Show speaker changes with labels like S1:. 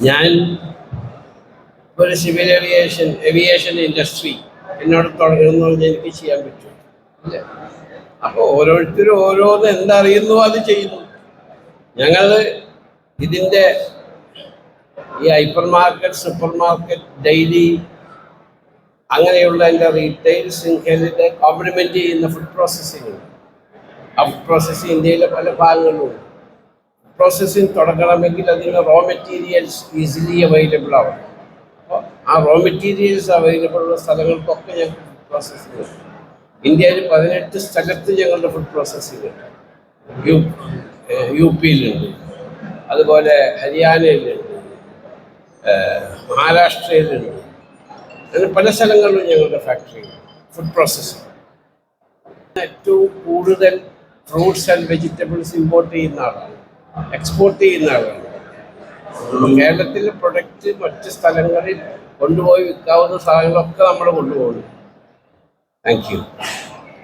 S1: ഞാൻ ഒരു civil aviation aviation industry എന്നോട് തുടങ്ങുന്നു എനിക്ക് ചെയ്യാൻ പറ്റും. അപ്പോൾ ഓരോരുത്തരും ഓരോന്ന് എന്തറിയുന്നു അത് ചെയ്യുന്നു. ഞങ്ങൾ ഇതിന്റെ ഈ hyper market super market daily അങ്ങനെയുള്ള എന്റെ റീറ്റെയിൽ ശൃംഖലയുടെ കോംപ്ലിമെന്റ് ചെയ്യുന്ന ഫുഡ് പ്രോസസ്സിംഗ് ആ ഫുഡ് പ്രോസസ്സിംഗ് ഇന്ത്യയിലെ പല ഭാഗങ്ങളിലും പ്രോസസ്സിംഗ് തുടങ്ങണമെങ്കിൽ അതിന് റോ മെറ്റീരിയൽസ് ഈസിലി അവൈലബിൾ ആവണം. അപ്പോൾ ആ റോ മെറ്റീരിയൽസ് അവൈലബിൾ ഉള്ള സ്ഥലങ്ങൾക്കൊക്കെ ഞങ്ങൾ ഫുഡ് ചെയ്യും. ഉണ്ട് ഇന്ത്യയിൽ പതിനെട്ട് സ്ഥലത്ത് ഞങ്ങളുടെ ഫുഡ് പ്രോസസ്സ് ചെയ്തിട്ടുണ്ട് യു യു പിയിലുണ്ട് അതുപോലെ ഹരിയാനയിലുണ്ട്. മഹാരാഷ്ട്രയിലുണ്ട്. അങ്ങനെ പല സ്ഥലങ്ങളിലും ഞങ്ങളുടെ ഫാക്ടറി ഫുഡ് പ്രോസസ്സിംഗ് ഏറ്റവും കൂടുതൽ ഫ്രൂട്ട്സ് ആൻഡ് വെജിറ്റബിൾസ് ഇമ്പോർട്ട് ചെയ്യുന്ന ആളാണ്. എക്സ്പോർട്ട് ചെയ്യുന്ന ആളാണ്. കേരളത്തിലെ പ്രൊഡക്റ്റ് മറ്റ് സ്ഥലങ്ങളിൽ കൊണ്ടുപോയി വിൽക്കാവുന്ന സാധനങ്ങളൊക്കെ നമ്മൾ കൊണ്ടുപോകുന്നു. Thank you